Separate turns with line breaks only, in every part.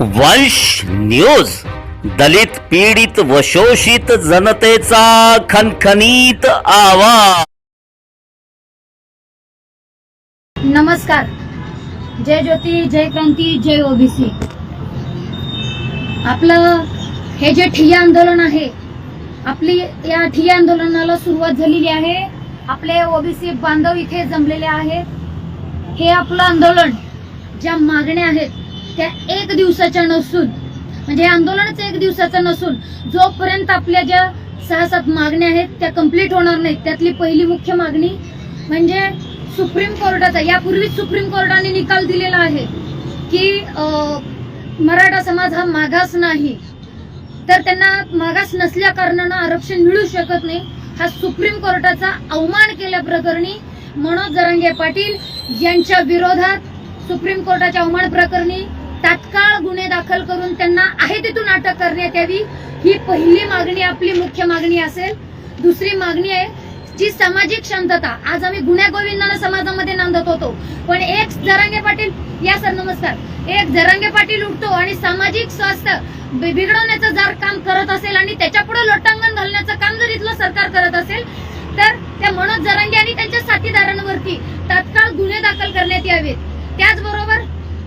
वंश न्यूज. दलित पीडित व शोषित जनतेचा खनखनीत आवाज.
नमस्कार. जय ज्योती जय क्रांती जय ओबीसी. आपलं हे जे ठिय्या आंदोलन आहे आपली या ठिय्या आंदोलनाला सुरुवात झालेली आहे. आपले ओबीसी बांधव इथे जमलेले आहेत. हे आपलं आंदोलन ज्या मागण्या आहेत त्या एक दिवसाच्या नसून म्हणजे हे आंदोलनच एक दिवसाचं नसून जोपर्यंत आपल्या ज्या सहा सात मागण्या आहेत त्या कंप्लीट होणार नाहीत. त्यातली पहिली मुख्य मागणी म्हणजे सुप्रीम कोर्टाचा यापूर्वीच सुप्रीम कोर्टाने निकाल दिलेला आहे की मराठा समाज हा मागास नाही. तर त्यांना मागास नसल्या कारणानं आरक्षण मिळू शकत नाही. हा सुप्रीम कोर्टाचा अवमान केल्याप्रकरणी मनोज जरांगे पाटील यांच्या विरोधात सुप्रीम कोर्टाच्या अवमान प्रकरणी तात्काळ गुन्हे दाखल करून त्यांना आहे तिथून अटक करण्यात यावी. ही पहिली मागणी आपली मुख्य मागणी असेल. दुसरी मागणी आहे जी सामाजिक शांतता. आज आम्ही गुन्ह्या गोविंदानं समाजामध्ये नांदत होतो. पण एक जरांगे पाटील या सर नमस्कार. एक जरांगे पाटील उठतो आणि सामाजिक स्वास्थ्य बिघडवण्याचं जर काम करत असेल आणि त्याच्या पुढे लोटांगण घालण्याचं काम जर इथलं सरकार करत असेल तर त्या मनोज जरांगे आणि त्यांच्या साथीदारांवरती तात्काळ गुन्हे दाखल करण्यात यावेत. त्याचबरोबर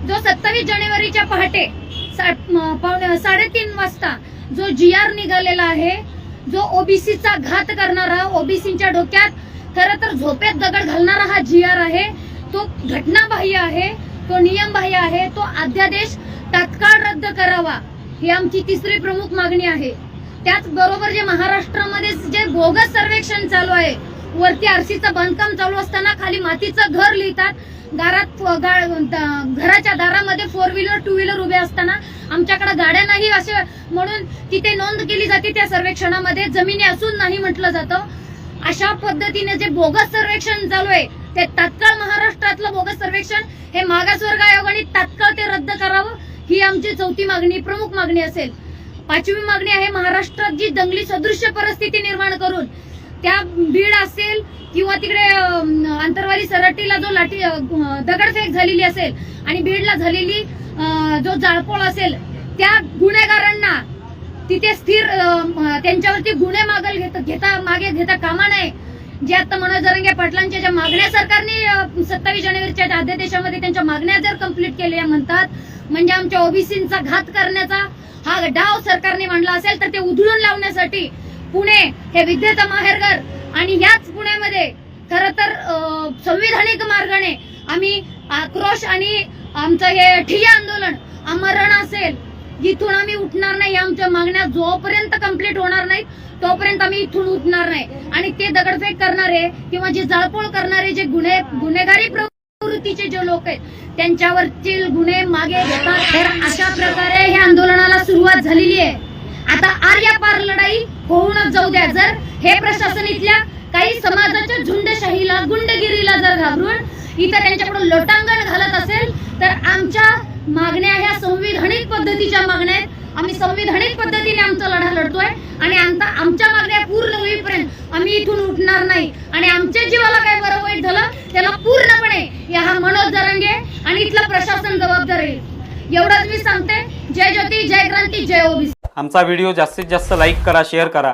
जो सत्तावीस जानेवारीच्या पहाटे पावणे- साडेतीन वाजता जो जी आर निघालेला आहे जो ओबीसीचा घात करणारा ओबीसीच्या डोक्यात खर तर झोपेत दगड घालणारा हा जी आर आहे तो घटनाबाह्य आहे तो नियमबाह्य आहे तो अध्यादेश तात्काळ रद्द करावा ही आमची तिसरी प्रमुख मागणी आहे. त्याचबरोबर जे महाराष्ट्रामध्ये जे बोगस सर्वेक्षण चालू आहे वरती आरसीचं बांधकाम चालू असताना खाली मातीचं घर लिहितात दारात घराच्या दारामध्ये फोर व्हीलर टू व्हीलर उभे असताना आमच्याकडे गाड्या नाही असे म्हणून तिथे नोंद केली जाते त्या सर्वेक्षणामध्ये. जमिनी असून नाही म्हटलं जातं. अशा पद्धतीने जे बोगस सर्वेक्षण चालू आहे ते तात्काळ महाराष्ट्रातलं बोगस सर्वेक्षण हे मागासवर्ग आयोगाने तात्काळ ते रद्द करावं ही आमची चौथी मागणी प्रमुख मागणी असेल. पाचवी मागणी आहे महाराष्ट्रात जी दंगली सदृश्य परिस्थिती निर्माण करून त्या बीड असेल किंवा तिकडे अंतरवारी आंतरवाली सरट्टीला जो लाठी दगडफेक झालेली असेल आणि बीडला झालेली जो जाळपोळ असेल त्या गुन्हेगारांना तिथे स्थिर त्यांच्यावरती गुन्हे मागल घेता घेता मागे घेता कामा नये. जे आता मनोज जरंगे पाटलांच्या ज्या मागण्या सरकारने सत्तावीस जानेवारीच्या ज्या अध्यादेशामध्ये त्यांच्या मागण्या जर कंप्लीट केल्या म्हणतात म्हणजे आमच्या ओबीसींचा घात करण्याचा हा डाव सरकारने मांडला असेल तर ते उधळून लावण्यासाठी पुणे हे विद्येचा माहेरघर आणि याच पुण्यामध्ये खर तर संविधानिक मार्गाने आम्ही आक्रोश आणि आमचं हे ठिय्या आंदोलन आमरण असेल इथून आम्ही उठणार नाही. आमच्या मागण्या जोपर्यंत कंप्लीट होणार नाहीत तोपर्यंत आम्ही इथून उठणार नाही. आणि ते दगडफेक करणारे किंवा जे जाळपोळ करणारे जे गुन्हे गुन्हेगारी प्रवृत्तीचे जे लोक आहेत त्यांच्यावरचे गुन्हे मागे घेतात. तर अशा प्रकारे ह्या आंदोलनाला सुरुवात झालेली आहे. आता आर्या पार लढाई जाऊ द्या. जर हे प्रशासन इथल्या काही समाजाच्या झुंडशाहीला गुंडगिरीला जर घाबरून इथं त्यांच्याकडून लोटांगण घालत असेल तर आमच्या मागण्या ह्या संविधानिक पद्धतीच्या मागण्या आहेत. आम्ही संविधानिक पद्धतीने आमचा लढा लढतोय आणि आमचा आमच्या मागण्या पूर्ण होईपर्यंत आम्ही इथून उठणार नाही. आणि आमच्या जीवाला काय बरं वाईट झालं? त्याला पूर्णपणे या हा मनोज जरांगे आणि इथलं प्रशासन जबाबदार आहे. एवढंच मी सांगते. जय ज्योती जय क्रांती जय ओबीसी.
आमचा व्हिडिओ जास्तीत जास्त लाईक करा शेअर करा.